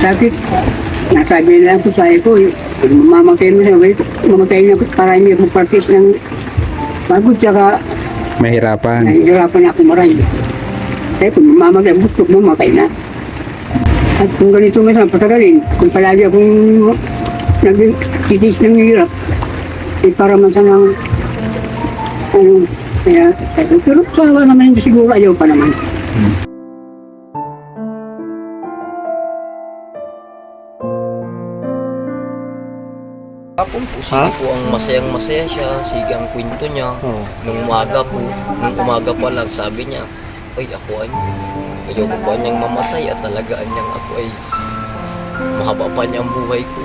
Bakit? Nasabi na lang po sa ko, eh, kung mamamatay mo siya, well, mamatay na para hindi ako practice ng pagod, tsaka Mahirapan. nahihirapan ako maray. Eh, kung mamamatay, gusto mo, mamatay na. At kung ganito nga sa patagalin, kung palagi akong nag-titis ng hirap, eh, para man sa nang, ano, kaya, eh, pero sawa naman siguro ayaw pa naman. Hapon po, sige po ang masayang masaya siya, sige ang kwento niya. Oo. Nung umaga po, nung umaga pa lang, sabi niya, ay ako ay, ayaw ko pa niyang mamatay at talagaan niyang ako ay mahaba pa niya ang buhay ko.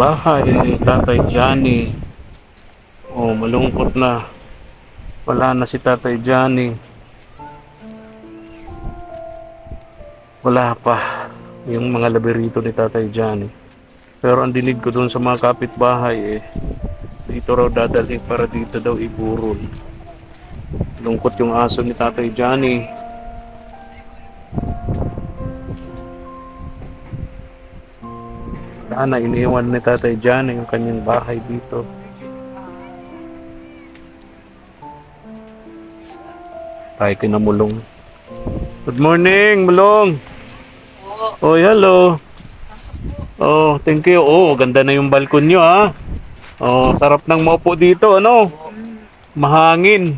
Bahay ni Tatay Johnny. Oh, malungkot na. Wala na si Tatay Johnny. Wala pa yung mga laberito ni Tatay Johnny. Pero ang dinig ko doon sa mga kapitbahay eh, dito raw dadalhin para dito daw iburol. Lungkot yung aso ni Tatay Johnny. Sana iniwan ni Tatay Jan yung kanyang bahay dito. Tayo kinamulong. Good morning, Mulong. Oh, hello. Oh, thank you. Oh, ganda na yung balkon nyo, ha? Oh, sarap ng maupo dito, ano? Mahangin.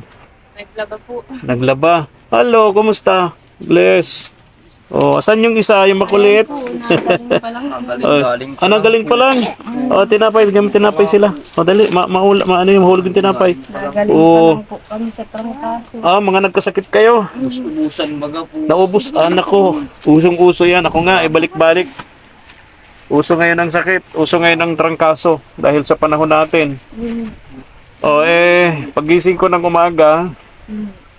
Naglaba po. Naglaba. Hello, kumusta? Bless. Oh, asan yung isa, yung makulit? Nakaling pa Ah, nagaling pa lang. Oh, tinapay, bigyan mo tinapay sila. O dali, ma maula, ma ano yung mahulog yung tinapay. Nagaling Oo. pa lang po kami sa trangkaso. Ah, mga nagkasakit kayo. Ubusan baga po. Naubos, anak ko. Usong-uso yan. Ako nga, ibalik-balik. Uso ngayon ang sakit. Uso ngayon ang trangkaso. Dahil sa panahon natin. O eh, pagising ko ng umaga,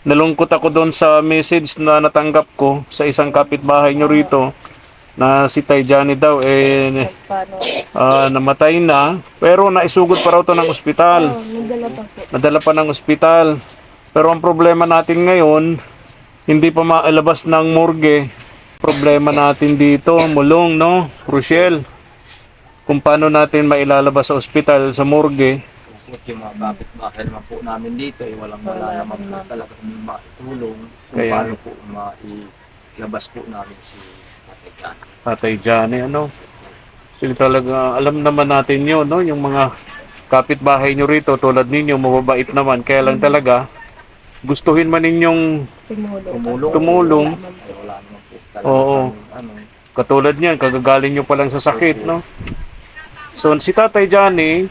nalungkot ako doon sa message na natanggap ko sa isang kapitbahay nyo rito na si Tay Johnny daw eh ah, namatay na pero naisugod pa raw to ng ospital. Nadala pa ng ospital. Pero ang problema natin ngayon, hindi pa mailabas ng morgue. Problema natin dito, mulong, no? Rochelle. Kung paano natin mailalabas sa ospital, sa morgue. Yung mga kapitbahay naman po namin dito, eh, walang wala naman po talaga kami maitulong kung Kaya- paano po mailabas po namin si Tatay Jan. Tatay Johnny, ano? Sila talaga, alam naman natin yun, no? Yung mga kapitbahay nyo rito, tulad ninyo, mababait naman. Kaya lang talaga, gustuhin man ninyong Tumulong. Tumulong. tumulong. Eh, wala naman po talaga Oo. ano, Katulad niyan, kagagaling nyo pa lang sa sakit, no? So, si Tatay Johnny,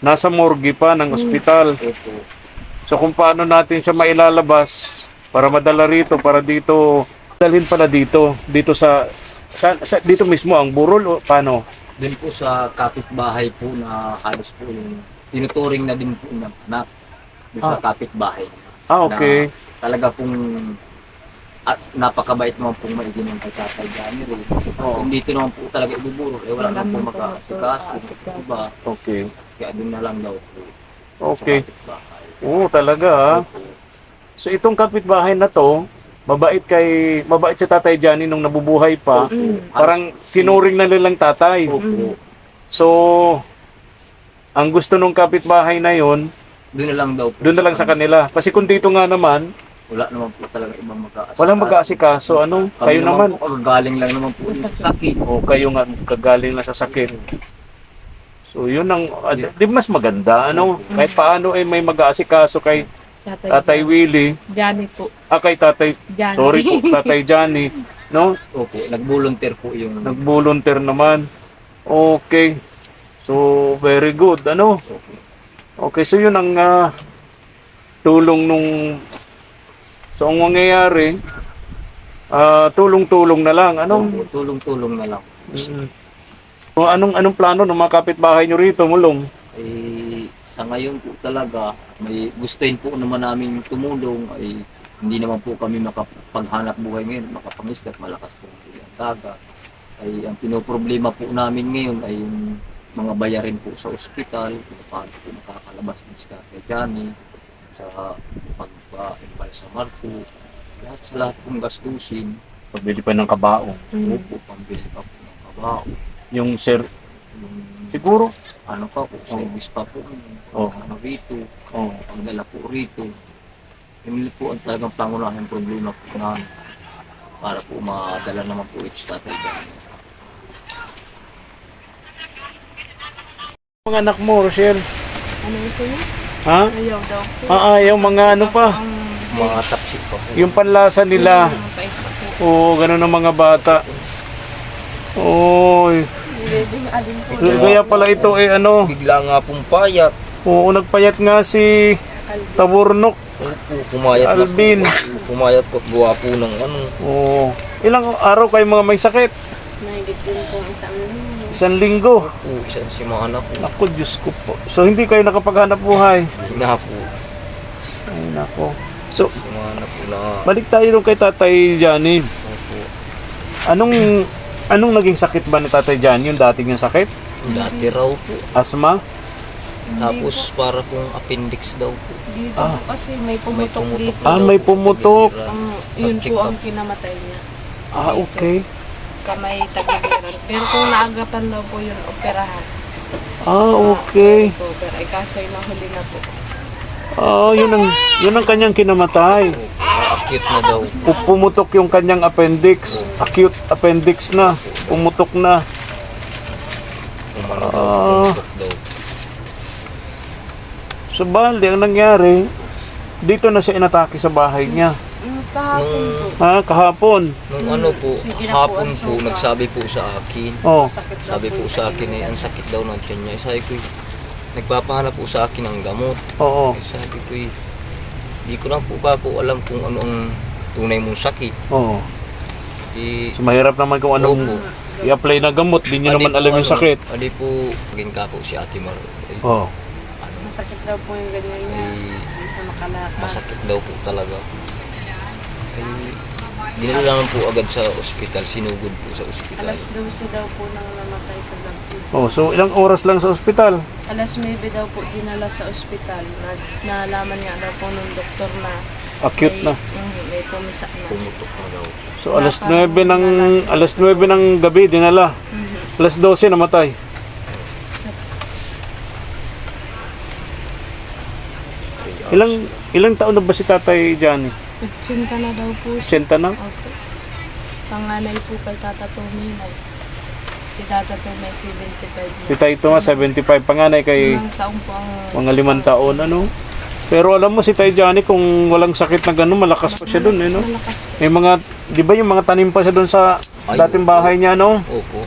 nasa morgue pa ng ospital. So, kung paano natin siya mailalabas para madala rito, para dito, dalhin pala dito, dito sa, sa, sa- dito mismo ang burol o paano? Doon po sa kapitbahay po na halos po yung tinuturing na din po ng anak doon sa kapitbahay. Ah, okay. Na talaga pong at napakabait naman pong maigin ng Tatay Johnny rin. Oo. Kung dito naman po talaga ibuburo, eh wala naman po naman po mag-aasikas. mag-aasikas. Diba? Okay. Kaya doon na lang daw po Okay. Oo, talaga ah. So, itong kapitbahay na to, mabait kay, mabait si Tatay Johnny nung nabubuhay pa. Parang tinuring na nilang tatay. Opo. So, ang gusto nung kapitbahay na yon, Doon na lang daw po. doon na lang sa kanila. Kasi kung dito nga naman, Wala naman po talaga ibang mag-aasikas. walang mag-aasikaso. Ano? Kami Kayo naman. po, galing lang naman po yung sakit. O kayo nga kagaling na sa sakit. So, yun ang, ah, di mas maganda, ano? Kahit paano ay may mag-aasikaso kay Tatay. Tatay Willie, Johnny po. ah, kay Tatay, Johnny. sorry po, Tatay Johnny, no? Opo, nag-volunteer po yung Nag-volunteer naman. Okay. So, very good, ano? Okay, so yun ang ah, tulong nung So, ang mangyayari, ah, tulong-tulong na lang, ano? Opo, tulong-tulong na lang. Mm. So, anong anong plano ng mga kapitbahay nyo rito, mulong? Eh, sa ngayon po talaga, may gustuin po naman namin tumulong ay hindi naman po kami makapaghanap buhay ngayon, makapangisdat, malakas po ang dagat. ay ang pinoproblema po namin ngayon ay yung mga bayarin po sa ospital, kung paano po makakalabas ni Tatay Johnny sa pagpa-impal sa Marco, lahat sa lahat pong gastusin, Pabili pa ng kabaong. Mm. opo, pambili pa po ng kabao, Yung sir, yung siguro. ano pa po, service pa po, Oh. ano rito, Oh. pagdala po rito. Yun po ang talagang pangunahing problema po namin para po madala naman po ito sa tatay. Mga anak mo, Rochelle. Ano ito niya? Ha? Ayaw daw po. Ah, ah, yung mga ano pa. Mga saksi pa po. Yung panlasa nila. Oo, ganun ang mga bata. Oy. Kaya pala ito eh ano. Bigla nga pong payat. Oo, nagpayat nga si Taburnok. Opo, pumayat Alvin. na po. Pumayat po at gawa po ng ano. Oo. Ilang araw kayo mga may sakit? Naigit din po isang linggo. Isang linggo. Po, isang simana po. Ako, Diyos ko po. So, hindi kayo nakapaghanap buhay. Hindi na po. Ay, nako. So, Simana po na. balik tayo nung kay Tatay Johnny. Opo. Anong, anong naging sakit ba ni Tatay Johnny? Yung dating yung sakit? Dati raw po. Asma? Tapos para pong appendix daw po. Dito po kasi may May pumutok dito. Ah, may po. pumutok. Ang, yun po ang kinamatay niya. Ah, okay. Kamay tagibiran. Pero kung naagapan daw po yun, operahan. Ah, okay. Recover. Ay kaso yung nahuli na po. Ah, yun ang, yun ang kanyang kinamatay. Acute na daw. Pu- Pumutok yung kanyang appendix. Acute appendix na. Pumutok na. Umano daw. Ah. Pumutok daw. So, bali, ang nangyari, dito na siya inatake sa bahay niya. Kahapon po. Ha, kahapon. Nung ano po, Sige na po, hapon ang po, suka. nagsabi po sa akin. Oh, Sakit daw Sabi po sa akin eh, ang sakit daw ng tiyan niya. Eh, Sabi ko, eh, nagpapahanap po sa akin ng gamot. oo, Eh, sabi ko, eh, di ko lang po pa po alam kung ano ang tunay mong sakit. oo. Eh, So, mahirap naman kung anong Opo. i-apply na gamot. Di nyo adi naman po alam yung ano, sakit. Adi po, maging kako si Ate Mar. Eh, Oo. ano, Masakit daw po yung ganyan niya. eh, Hindi siya makalakad. masakit daw po talaga. Eh, dinala lang po agad sa ospital, sinugod po sa ospital. Alas 12 daw po nang namatay kagabi. Oh, so ilang oras lang sa ospital? Alas 9 daw po dinala sa ospital. Na, nalaman nga daw po nung doktor na Acute na. Mm, may pumisa na. Pumutok na daw. So alas 9 ng alas 9 ng gabi dinala. Alas 12 namatay. Ilang ilang taon na ba si Tatay Johnny? Nagsinta na daw po siya. 80 na? Opo. Panganay po kay Tata Tuminay. Si Tata Tumay 75 Si na. Taito nga 75 panganay kay Limang taon po ang mga limang taon ano. Pero alam mo si Tay Johnny kung walang sakit na gano'n, malakas pa siya doon eh no. malakas. May mga 'di ba yung mga tanim pa siya doon sa Ay, dating bahay niya no? Opo.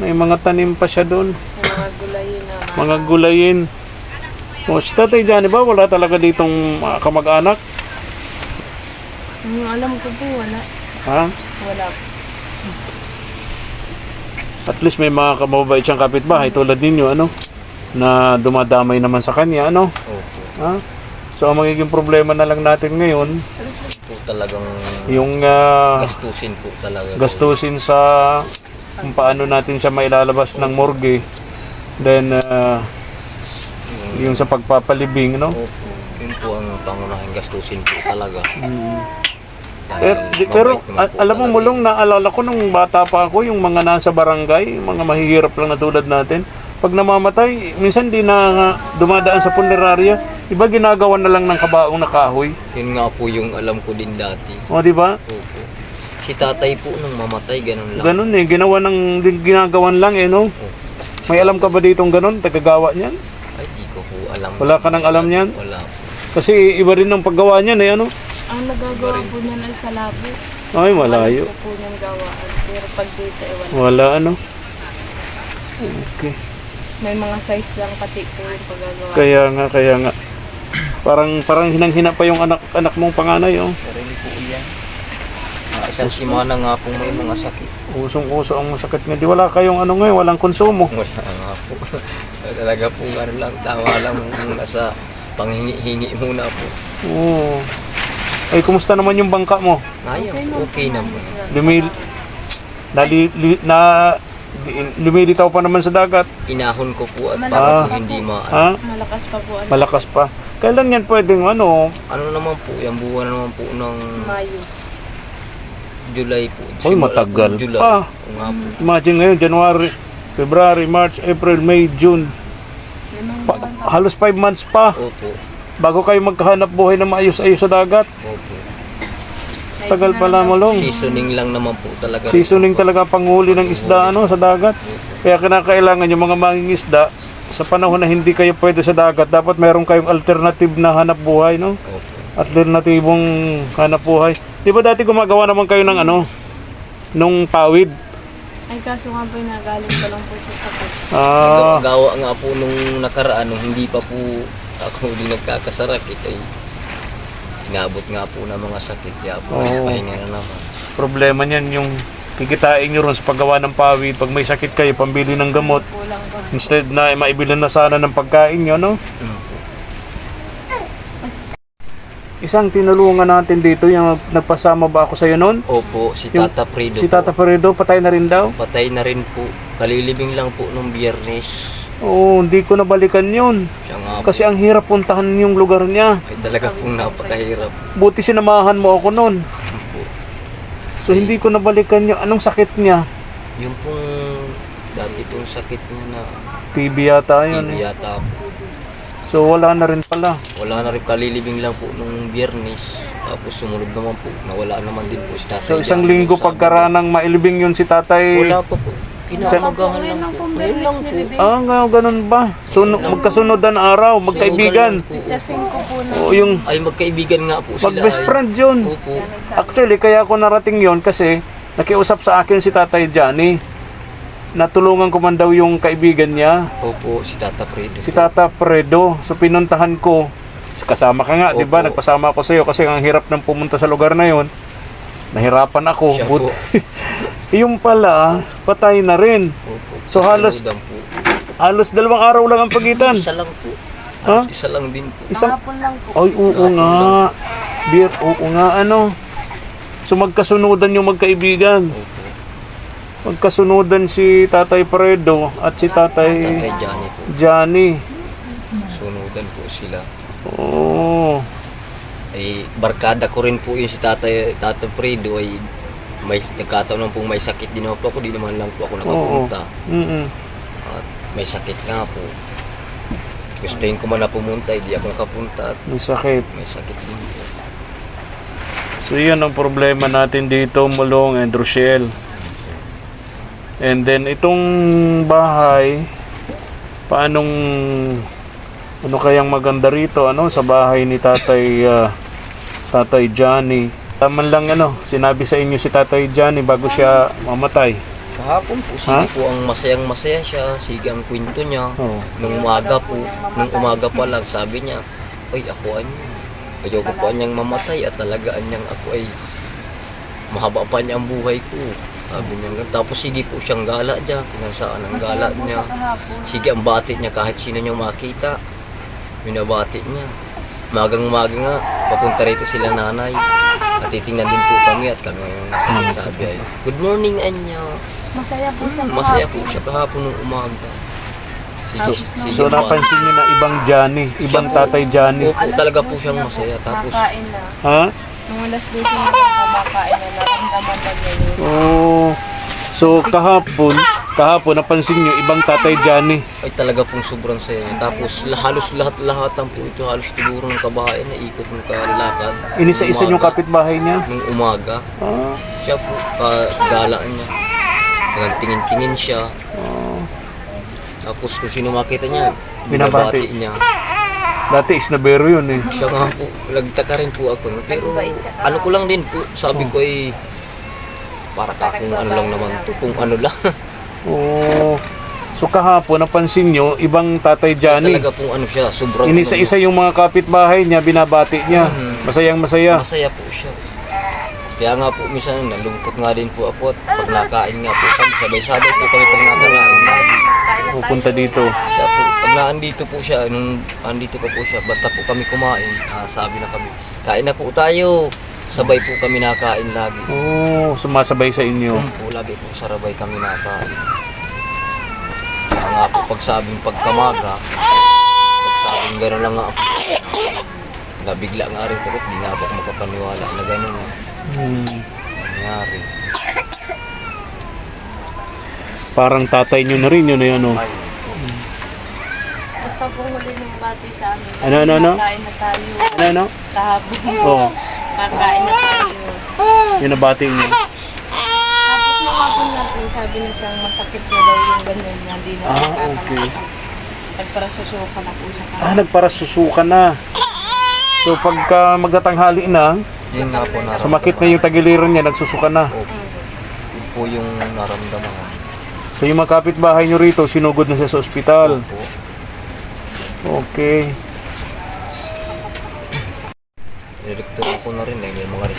May mga tanim pa siya doon. Mga gulayin na mga gulayin. O, si Tatay Johnny ba, wala talaga ditong mga kamag-anak? Yung alam ko po, wala. Ha? Wala po. At least may mga kababait siyang kapitbahay tulad ninyo, ano? Na dumadamay naman sa kanya, ano? Opo. Ha? So, ang magiging problema na lang natin ngayon, Po talagang yung ah, gastusin po talaga. gastusin sa kung paano natin siya mailalabas ng morgue. Then, ah, yung sa pagpapalibing, no? Opo. Yun po ang pangunahing gastusin po talaga. Pero, di- pero a- alam mo mulong naalala ko nung bata pa ako yung mga nasa barangay, yung mga mahihirap lang na tulad natin. Pag namamatay, minsan di na nga dumadaan sa punerarya. Iba ginagawa na lang ng kabaong na kahoy. Yun nga po yung alam ko din dati. O di ba? Opo. Si tatay po nung mamatay, ganun lang. Ganun eh, ginawa ng din- ginagawan lang eh no. May alam ka ba ditong ganun, tagagawa niyan? Ay, di ko po alam. Wala ka nang alam niyan? Wala po. Kasi iba rin ng paggawa niyan eh ano. Ang nagagawa po niyan ay sa labo. Ay, malayo. Wala po gawaan. Pero pag dito ay wala. Wala ano. Okay. May mga size lang pati po yung paggagawa. Kaya nga, kaya nga. Parang parang hinang-hina pa yung anak anak mong panganay oh. Sarili po iyan. Ah, isang simana nga po may mga sakit. Usong-uso ang sakit nga. Di wala kayong ano ngayon, walang konsumo. Wala nga po. Talaga po ano lang, tama lang nasa panghingi-hingi muna po. Oo. Ay, kumusta naman yung bangka mo? Naya, okay naman. Lumil Nali, li, na lumilitaw pa naman sa dagat. Inahon ko po at Malakas para pa po hindi ma... Ha? Malakas pa po ano, Malakas pa. Kailan yan pwedeng ano? Ano naman po, yung buwan naman po ng Mayo. July po. Simula matagal po, July. pa. Nga po. Imagine ngayon, January, February, March, April, May, June. Pa, halos 5 months pa Opo. Bago kayo magkahanap buhay na maayos-ayos sa dagat. Opo. Tagal pala malong. Seasoning lang naman po talaga. Seasoning talaga panghuli ng isda ano sa dagat. Kaya kinakailangan yung mga manging isda sa panahon na hindi kayo pwede sa dagat, dapat meron kayong alternative na hanap buhay, no? Alternatibong hanap buhay. Di ba dati gumagawa naman kayo ng ano? Nung pawid? Ay kaso nga po nagaling pa lang po sa sakit. Ah, Gawa nga po nung nakaraan, nung hindi pa po ako hindi nagkakasarakit ay inabot nga po ng mga sakit. Kaya po, Oo. pahinga na naman. problema niyan yung kikitain nyo ron sa paggawa ng pawid. Pag may sakit kayo, pambili ng gamot. Instead na maibilan na sana ng pagkain nyo, no? Isang tinulungan natin dito, yung nagpasama ba ako sa'yo noon? Opo, si Tata Fredo Si. Tata Peredo, patay na rin daw. Patay na rin po. Kalilibing lang po nung biyernes. Oo, hindi ko nabalikan yun. Siya nga. Kasi ang hirap puntahan yung lugar niya. Ay talaga pong napakahirap. Buti sinamahan mo ako noon. So hindi ko nabalikan yung anong sakit niya. Yung pong dati pong sakit niya na TB yata yun TB eh. yata po. So wala na rin pala. Wala na rin kalilibing lang po nung biyernes. Tapos sumunod naman po. Nawala naman din po si tatay. So isang linggo sa- pagkaranang mailibing yun si tatay. Wala pa po. Kinamagahan lang lang po. pong Ngayon lang po. nilibing. Ah, nga, ganun ba? So magkasunod ang araw, magkaibigan. Ko po na. O yung Ay magkaibigan nga po sila. mag best ay- friend yun. Opo. Actually, kaya ako narating yon kasi nakiusap sa akin si Tatay Johnny. Natulungan ko man daw yung kaibigan niya, Opo, si Tata Fredo. si Tata Fredo. So pinuntahan ko. Kasama ka nga, di ba? Opo. Nagpasama ako sa iyo kasi ang hirap ng pumunta sa lugar na yon. Nahirapan ako. Siya But. yung pala, patay na rin. Opo. So, halos- po. Halos dalawang araw lang ang pagitan. Isa lang po. Ha? Halos Isa lang din po. Isang, Hapon lang po. Ay, oo nga. Beer, oo nga, ano. So magkasunodan yung magkaibigan. Opo. Magkasunodan si Tatay Fredo at si Tatay Tatay Johnny po. Johnny. Sunudan po sila. Oo. ay barkada ko rin po yung si Tatay Tata Fredo ay may nagkataon lang po may sakit din ako ako di naman lang po ako nakapunta Mm-mm. at may sakit nga po gustuin ko man na pumunta hindi ako nakapunta at May sakit. may sakit din po So yun ang problema natin dito, Mulong and Rochelle. And then itong bahay, paanong ano kayang maganda rito ano sa bahay ni Tatay ah, Tatay Johnny. Taman lang ano, sinabi sa inyo si Tatay Johnny bago siya mamatay. kahapon po sige po ang masayang masaya siya sige ang kwento niya Oo. nung umaga po nung umaga pa lang sabi niya ay ako ay ayoko po anyang mamatay at talaga anyang ako ay mahaba pa niya ang buhay ko sabi niya ganun. tapos sige po siyang gala niya pinansaan ang gala niya sige ang bati niya kahit sino niya makita binabati niya magang umaga nga papunta rito sila nanay at titingnan din po kami at kami yung nasabi ay good morning Anya Masaya po siya masaya po siya kahapon nung umaga So, si so Juan. napansin niyo na ibang Johnny, ibang Siya po. Tatay Johnny. Opo, talaga po siyang masaya. Tapos, Makain na. Ha? Nung alas 12 na kumakain na naramdaman na niya yun. Oh. So kahapon, kahapon napansin niyo ibang Tatay Johnny. ay talaga pong sobrang saya. Tapos, halos lahat-lahat lang po ito, halos siguro ng kabahayan na ikot ng kalakad. Inisa-isa yung kapitbahay niya. Nung umaga, Ah. siya po, kagalaan niya. Hanggang tingin-tingin siya. Tapos kung sino makita niya, Binabati. binabati niya. Dati isnabero yun eh. Siya nga po, nagtaka rin po ako. Pero ano ko lang din po, sabi ko ay para ka kung ano lang naman to, kung ano lang. Oo. So kahapon napansin nyo, ibang Tatay Johnny. Talaga pong ano siya, sobrang Inisa-isa yung mga kapitbahay niya, binabati niya. Masayang masaya. masaya po siya. Kaya nga po, minsan nalungkot nga din po ako at pag nakain nga po kami, sabay-sabay po kami pag nakakain. Pupunta dito. Siya po, pag naandito po siya, nung andito pa po siya, basta po kami kumain, ah, sabi na kami, kain na po tayo. Sabay po kami nakain lagi. Oh, sumasabay sa inyo. Yun po, lagi po sarabay kami nakain. Kaya nga po, pagsabing pagkamaga, pagsabing gano'n lang nga ako. Nabigla nga rin po, di nga po ako makapaniwala na gano'n nga Hmm. nangyari. Parang tatay nyo na rin yun, yun, ano. Ay, Basta po huli ng bati sa amin. Ano, ano, ano? Kakain na tayo. Ano, ano? Kahapon. Oo, Kakain na tayo. yun na bating nyo. Tapos nga po, sabi na siyang masakit na daw yung ganyan niya. Hindi na Ah, okay. Nagparasusuka na po siya. Ah, nagparasusuka na. So, pagka magdatanghali na, yun nga po naramdaman. sumakit na yung tagiliran niya, nagsusuka na. Yun po yung naramdaman. So, yung mga kapitbahay nyo rito, sinugod na siya sa ospital. po. Okay.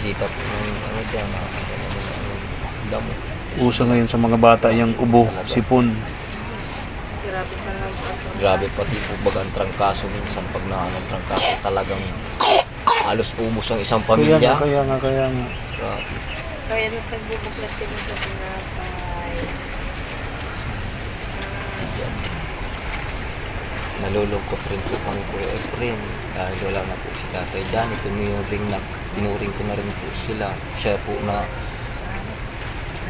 Mga resita po ng ano dyan. na- ano, damo. Uso ngayon sa mga bata yung ubo, sipon. Grabe pa lang. Grabe pati po baga ang trangkaso minsan pag na ang trangkaso talagang halos umos ang isang Kaya nga, pamilya. kaya nga, kaya nga. Grabe. Kaya nagpagbubuklat din sa tinapay. Nalulungkot rin po kami po Efren dahil wala na po si Tatay Johnny. Tinuring, na, tinuring ko na rin po sila. Siya po na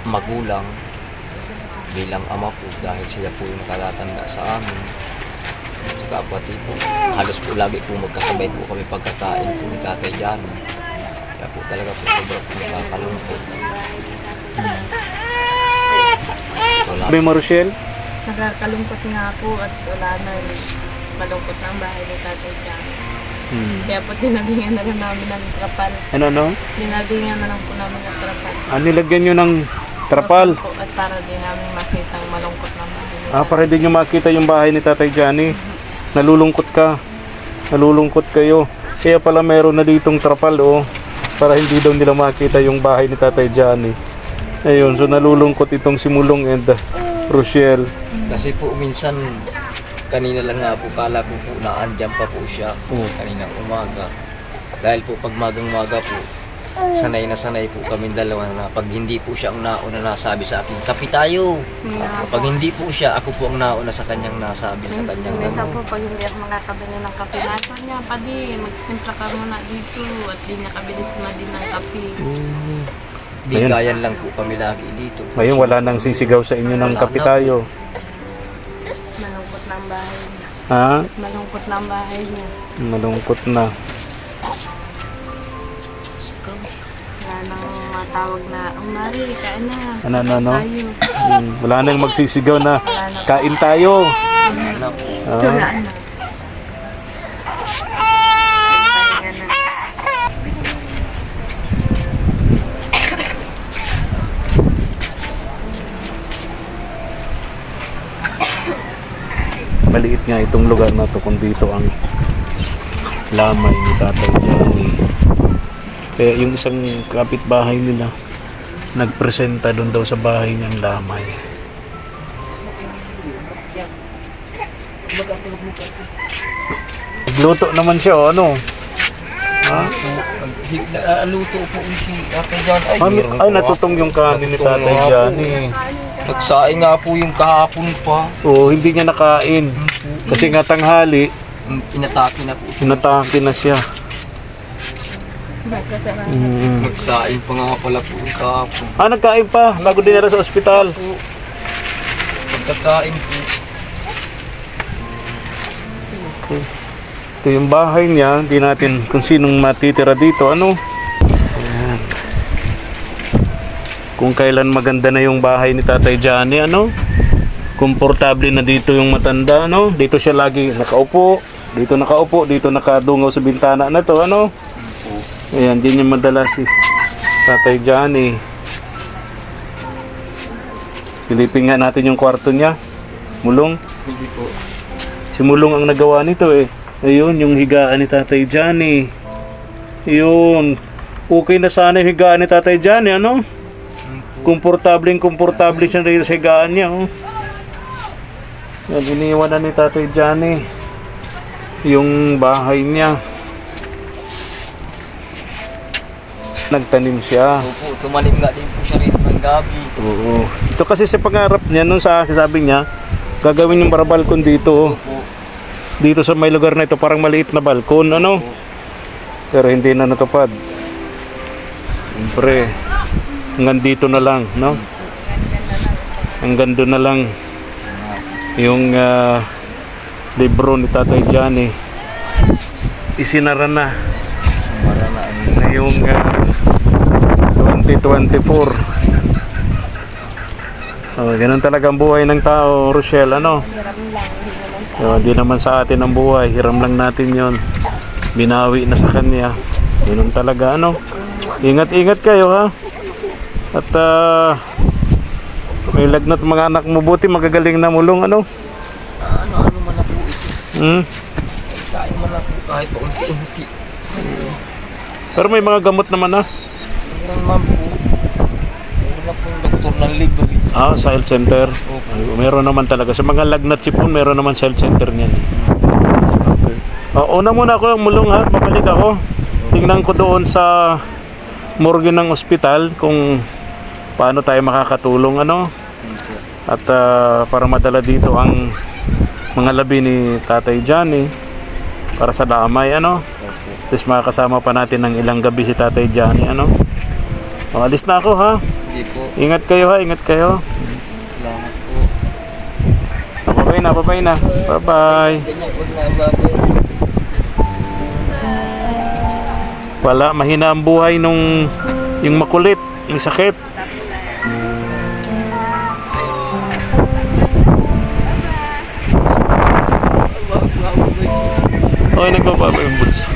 magulang bilang ama po dahil siya po yung nakatatanda sa amin. Saka pati po, halos po lagi po magkasabay po kami pagkakain po ni Tatay Johnny. Kaya po talaga po sobrang po nakakalungkot. Wala Sabi mo, Rochelle? Nakakalungkot nga po at wala na malungkot na ang bahay ni Tatay John. Hmm. Kaya po tinabingan na lang namin ng trapal. Ano, no? Tinabingan na lang po namin ng trapal. Ah, nilagyan nyo ng trapal. Po, at para din namin makita ang malungkot na bahay ni Ah, para din nyo makita yung bahay ni Tatay Johnny. Nalulungkot ka. Nalulungkot kayo. Kaya pala meron na ditong trapal, oh. Para hindi daw nila makita yung bahay ni Tatay Johnny. Ayun, so nalulungkot itong si Mulong and uh, Rochelle. Kasi po minsan, kanina lang nga po, kala ko po na andyan pa po siya. Oo. Kaninang umaga. Dahil po pag magang maga po, sanay na sanay po kami dalawa na pag hindi po siya ang nauna nasabi sa akin, kapi tayo. Pag hindi po siya, ako po ang nauna sa kanyang nasabi sa kanyang Minsan ano. po pag hindi ako makakabili ng kape, nasa niya, padi, magsimpla ka muna dito at di niya kabili si Madi ng kape. Di Ayun. gayan lang po kami lagi dito. Ngayon wala nang sisigaw sa inyo ng kapitayo. Ha? Malungkot na ang bahay niya. Malungkot na. Wala nang matawag na, ang Mari, kain na. Ano, ano, ano? Tayo. Hmm, wala nang magsisigaw na kain tayo. Ah, Wala na. Pahinga na. maliit nga itong lugar na to kung dito ang lamay ni Tatay Johnny. Kaya yung isang kapitbahay nila nagpresenta doon daw sa bahay niyang lamay. Nagluto naman siya, o ano? Ha? Ah, luto po si Ate John. Ay, Ay, po, natutong yung kanin ni Tatay nga po. Nagsaing nga po yung kahapon pa. Oo, hindi niya nakain. Kasi nga tanghali, Inatake na po. sinatake na siya. Mm. Nagsaing pa nga pala po yung kahapon. Ah, nagkain pa. Bago dinala sa ospital. Pagkakain po. Ito yung bahay niya. Hindi natin kung sinong matitira dito. Ano? Ayan. Kung kailan maganda na yung bahay ni Tatay Johnny, ano? Komportable na dito yung matanda, ano? Dito siya lagi nakaupo. Dito nakaupo. Dito nakadungaw sa bintana na to, ano? Ayan, din yung madala si Tatay Johnny. Silipin nga natin yung kwarto niya. Mulong. Hindi po. Si Mulong ang nagawa nito eh. Ayun, yung higaan ni Tatay Johnny. Ayun. Okay na sana yung higaan ni Tatay Johnny, ano? Komportableng komportable siya dito sa higaan niya, oh. Yan, iniwan na ni Tatay Johnny. Yung bahay niya. nagtanim siya. Opo, tumanim nga din po siya rito ng gabi. Oo. Ito kasi sa pangarap niya, nung sa akin sabi niya, gagawin yung para balkon dito. oh. Opo, Dito sa may lugar na ito, parang maliit na balkon, ano? Pero hindi na natupad. Siyempre, hanggang dito na lang, no? Hanggang doon na lang yung ah, libro ni Tatay Johnny. Isinara na ngayong ah, 2024. Oh, ganun talaga ang buhay ng tao, Rochelle, ano? Oh, di naman sa atin ang buhay, hiram lang natin yon. Binawi na sa kanya. Ganun talaga, ano? Ingat-ingat kayo, ha? At ah, may lagnat mga anak mo, buti magagaling na mulong, ano? ano-ano man na po ito. Hmm? Kain man na po kahit paunti-unti. Pero may mga gamot naman, ha? Meron man po. Na pong doktor ng libre. Ah, sa health center. Meron naman talaga. Sa mga lagnat sipon, meron naman sa health center niyan. Okay. Oh, una muna ako yung mulong ha. Babalik ako. Tingnan ko doon sa morgue ng ospital kung paano tayo makakatulong ano. At ah, para madala dito ang mga labi ni Tatay Johnny para sa damay ano. Tapos makakasama pa natin ng ilang gabi si Tatay Johnny ano. O, alis na ako ha. Ingat kayo ha, ingat kayo. Bye-bye na, bye-bye na. Bye-bye. Babay. Wala, mahina ang buhay nung yung makulit, yung sakit. Okay, nagbababa yung bulso.